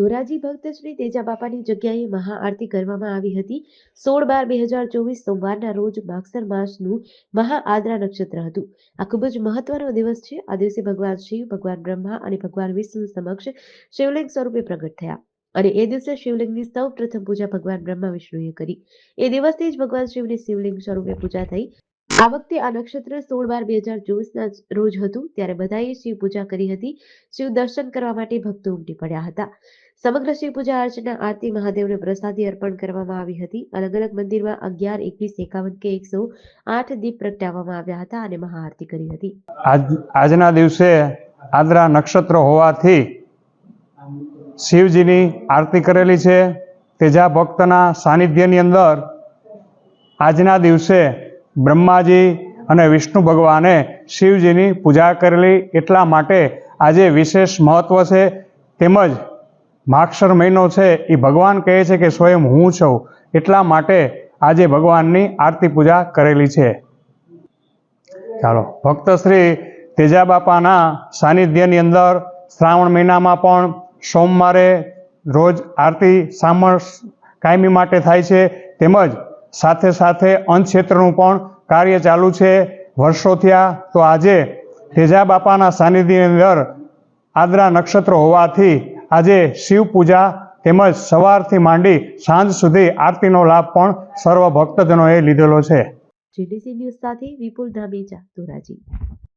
ધોરાજી ભક્ત શ્રી તેજા બાપાની જગ્યાએ મહાઆરતી કરવામાં આવી હતી. સોળ બાર બે હજાર ચોવીસ સોમવારના રોજ માગસર માસનું મહાઆદ્રા નક્ષત્ર હતું. આ ખૂબ જ મહત્વનો દિવસ છે. આ દિવસે ભગવાન શિવ, ભગવાન બ્રહ્મા અને ભગવાન વિષ્ણુ સમક્ષ શિવલિંગ સ્વરૂપે પ્રગટ થયા. અને એ દિવસે શિવલિંગની સૌ પ્રથમ પૂજા ભગવાન બ્રહ્મા વિષ્ણુએ કરી. એ દિવસથી જ ભગવાન શિવની શિવલિંગ સ્વરૂપે પૂજા થઈ. આ વખતે આ નક્ષત્ર સોળ બાર બે હજાર ચોવીસના રોજ હતું. ત્યારે બધાએ શિવ પૂજા કરી હતી. શિવ દર્શન કરવા માટે ભક્તો ઉમટી પડ્યા હતા. સમગ્ર શિવ પૂજા અર્ચના, આરતી, મહાદેવને પ્રસાદી અર્પણ કરવામાં આવી હતી. અલગ અલગ મંદિરમાં અગિયાર, એકવીસ, એકાવન કે એકસો આઠ દીપ પ્રગટાવવામાં આવ્યા હતા અને મહાઆરતી કરી હતી. આજ, આજના દિવસે આદ્રા નક્ષત્ર હોવાથી શિવજીની આરતી કરેલી છે. તેજા ભક્તના સાનિધ્યની અંદર આજના દિવસે બ્રહ્માજી અને વિષ્ણુ ભગવાને શિવજીની પૂજા કરેલી એટલા માટે આજે વિશેષ મહત્વ છે. તેમજ માક્ષર મહિનો છે, એ ભગવાન કહે છે કે સ્વયં હું છું, એટલા માટે આજે ભગવાનની આરતી પૂજા કરેલી છે. ચાલો, ભક્ત શ્રી તેજા બાપાના સાનિધ્યની અંદર શ્રાવણ મહિનામાં પણ સોમવારે રોજ આરતી સામળ કાયમી માટે થાય છે. તેમજ સાથે સાથે અંધક્ષેત્રનું પણ કાર્ય ચાલુ છે. વર્ષો થયા તો આજે તેજા બાપાના સાનિધ્યની અંદર આદ્રા નક્ષત્ર હોવાથી આજે શિવ પૂજા તેમજ સવારથી માંડી સાંજ સુધી આરતીનો લાભ પણ સર્વ ભક્તજનોએ લીધેલો છે. જીડીસી ન્યૂઝ સાથે વિપુલ ધામેચા ધોરાજી